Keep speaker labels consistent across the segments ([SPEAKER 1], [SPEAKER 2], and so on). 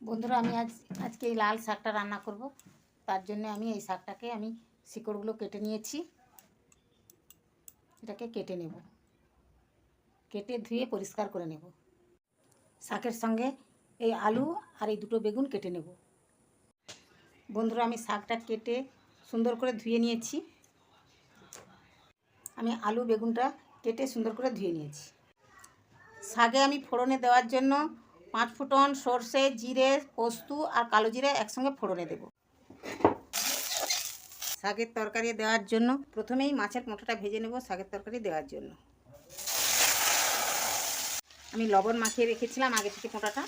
[SPEAKER 1] বন্ধুরা, আমি আজ, আজকে এই লাল শাকটা রান্না করব। তার জন্য আমি এই শাকটাকে আমি শিকড়গুলো কেটে নিয়েছি। এটাকে কেটে নেব। কেটে ধুয়ে পরিষ্কার করে নেব। শাকের সঙ্গে এই আলু আর এই দুটো বেগুন কেটে নেব। বন্ধুরা, আমি শাকটা কেটে সুন্দর করে ধুয়ে নিয়েছি। আমি আলু, বেগুনটা কেটে সুন্দর করে ধুয়ে নিয়েছি। শাকে আমি ফোড়নে দেওয়ার জন্য পাঁচ ফুটন সর্ষে, জিরে, পোস্ত আর কালো জিরে একসঙ্গে ফোড়নে দেব। শাকের তরকারি দেওয়ার জন্য প্রথমেই মাছের মোটাটা ভেজে নেব শাকের তরকারি দেওয়ার জন্য। আমি লবণ মাখিয়ে রেখেছিলাম আগে থেকে মোটাটা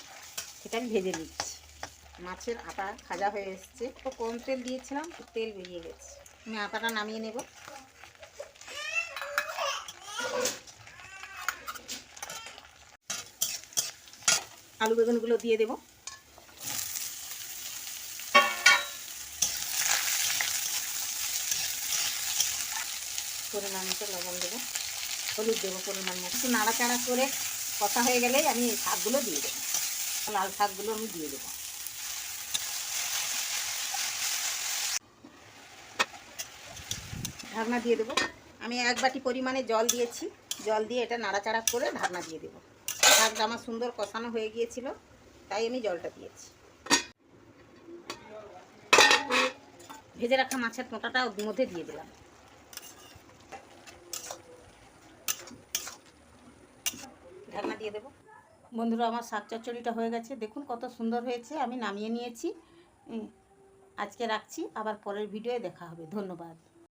[SPEAKER 1] সেটা আমি ভেজে নিচ্ছি। মাছের আটা খাজা হয়ে এসছে। তো কম তেল দিয়েছিলাম, তেল বেরিয়ে গেছে। আমি আটাটা নামিয়ে নেব। আলু বেগুনগুলো দিয়ে দেব। পরিমাণ মতো লবণ দেবো। হলুদ দেবো পরিমাণ মতো। একটু নাড়াচাড়া করে কষা হয়ে গেলেই আমি এই শাকগুলো দিয়ে দেবো। লাল শাকগুলো আমি দিয়ে দেবো। ঢাকনা দিয়ে দেবো। আমি এক বাটি পরিমাণে জল দিয়েছি। জল দিয়ে এটা নাড়াচাড়া করে ঢাকনা দিয়ে দেবো। শাকটা আমার সুন্দর কষানো হয়ে গিয়েছিল, তাই আমি জলটা দিয়েছি। ভেজে রাখা মাছের মোটাটা ওর মধ্যে দিয়ে দিলাম। ঢাকনা দিয়ে দেবো। বন্ধুরা, আমার শাক চচ্চড়িটা হয়ে গেছে। দেখুন কত সুন্দর হয়েছে। আমি নামিয়ে নিয়েছি। আজকে রাখছি। আবার পরের ভিডিওয়ে দেখা হবে। ধন্যবাদ।